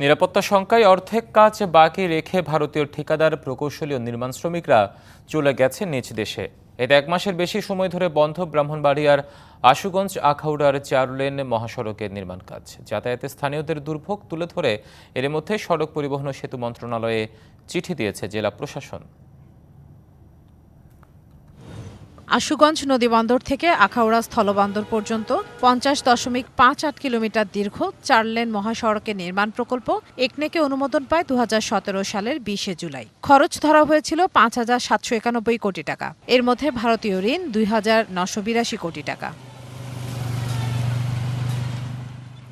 নিরাপত্তা শঙ্কায় অর্ধেক কাজ বাকি রেখে ভারতীয় ঠিকাদার প্রকৌশলী ও নির্মাণ শ্রমিকরা চলে গেছে নিজ দেশে। এতে এক মাসের বেশি সময় ধরে বন্ধ ব্রাহ্মণবাড়িয়ার আশুগঞ্জ, আখাউড়ার চার লেন মহাসড়কের নির্মাণ কাজ। যাতায়াতে স্থানীয়দের দুর্ভোগ তুলে ধরে এর মধ্যে সড়ক পরিবহন ও সেতু মন্ত্রণালয়ে চিঠি দিয়েছে জেলা প্রশাসন। আশুগঞ্জ নদীবন্দর থেকে আখাউড়া স্থলবন্দর পর্যন্ত পঞ্চাশ দশমিক পাঁচ আট কিলোমিটার দীর্ঘ চার লেন মহাসড়কের নির্মাণ প্রকল্প একনেকে অনুমোদন পায় দু হাজার সতেরো সালের বিশে জুলাই। খরচ ধরা হয়েছিল পাঁচ হাজার সাতশো একানব্বই কোটি টাকা। এর মধ্যে ভারতীয় ঋণ দুই হাজার নশো বিরাশি কোটি টাকা।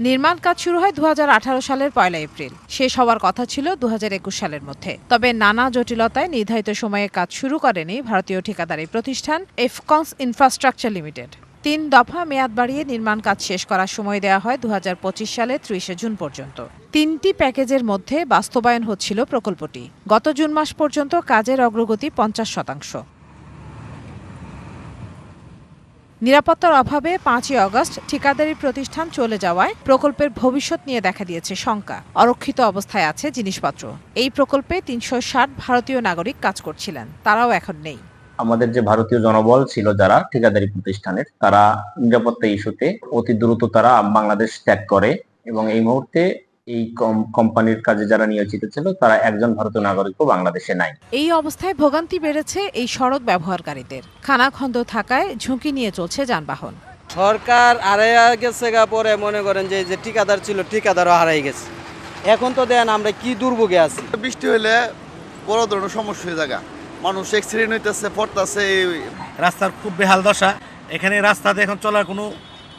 নির্মাণ কাজ শুরু হয় দু হাজার আঠারো সালের পয়লা এপ্রিল। শেষ হওয়ার কথা ছিল দু হাজার একুশ সালের মধ্যে। তবে নানা জটিলতায় নির্ধারিত সময়ে কাজ শুরু করেনি ভারতীয় ঠিকাদারি প্রতিষ্ঠান এফকংস ইনফ্রাস্ট্রাকচার লিমিটেড। তিন দফা মেয়াদ বাড়িয়ে নির্মাণ কাজ শেষ করার সময় দেওয়া হয় দু সালের ত্রিশে জুন পর্যন্ত। তিনটি প্যাকেজের মধ্যে বাস্তবায়ন হচ্ছিল প্রকল্পটি। গত জুন মাস পর্যন্ত কাজের অগ্রগতি পঞ্চাশ শতাংশ। নিরাপত্তার অভাবে পাঁচই অগস্ট ঠিকাদারি প্রতিষ্ঠান চলে যাওয়ায় প্রকল্পের ভবিষ্যৎ নিয়ে দেখা দিয়েছে শঙ্কা। অরক্ষিত অবস্থায় আছে জিনিসপত্র। এই প্রকল্পে তিনশো ষাট ভারতীয় নাগরিক কাজ করছিলেন। তারাও এখন নেই। আমাদের যে ভারতীয় জনবল ছিল যারা ঠিকাদারি প্রতিষ্ঠানের, তারা নিরাপত্তা ইস্যুতে অতি দ্রুত তারা বাংলাদেশ ত্যাগ করে এবং এই মুহূর্তে এই কম- কোম্পানির কাজে যারা নিয়োজিত ছিল তারা একজন ভারতীয় নাগরিকও বাংলাদেশে নাই। এই অবস্থায় ভোগান্তি বেড়েছে এই সড়ক ব্যবহারকারীদের। খানাখন্দ থাকায় ঝুঁকি নিয়ে চলছে যানবাহন। সরকার হারাইয়া গেছে গা পরে মনে করেন যে যে ঠিকাদার ছিল ঠিকাদারও হারাই গেছে। এখন তো দেন আমরা কি দুর্ভোগে আছি। বৃষ্টি হলে বড় ধরনের সমস্যা হয়ে যায় মানুষ এক্সিডেন্ট হইতেছে পড়তেছে রাস্তার খুব বেহাল দশা। এখানে রাস্তাতে এখন চলার কোনো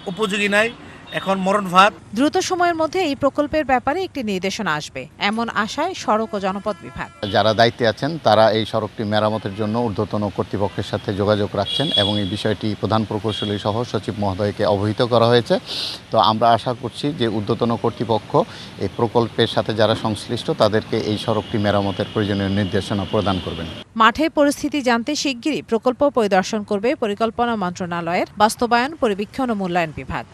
উপযোগী নাই। এখন মরণ ভাত। দ্রুত সময়ের মধ্যে এই প্রকল্পের ব্যাপারে একটি নির্দেশনা আসবে। এমন আশায় সড়ক ও জনপথ বিভাগ। যারা দায়িত্বে আছেন তারা এই সড়কটি মেরামতের জন্য ঊর্ধ্বতন কর্তৃপক্ষের সাথে যোগাযোগ রাখছেন এবং এই বিষয়টি প্রধান প্রকৌশলী সহ সচিব মহোদয়কে অবহিত করা হয়েছে। তো আমরা আশা করছি যে ঊর্ধ্বতন কর্তৃপক্ষ এই প্রকল্পের সাথে যারা সংশ্লিষ্ট তাদেরকে এই সড়কটি মেরামতের প্রয়োজনীয় নির্দেশনা প্রদান করবেন। মাঠে পরিস্থিতি জানতে শিগগিরই প্রকল্প পরিদর্শন করবে পরিকল্পনা মন্ত্রণালয়ের বাস্তবায়ন পরিবীক্ষণ ও মূল্যায়ন বিভাগ।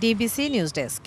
DBC news desk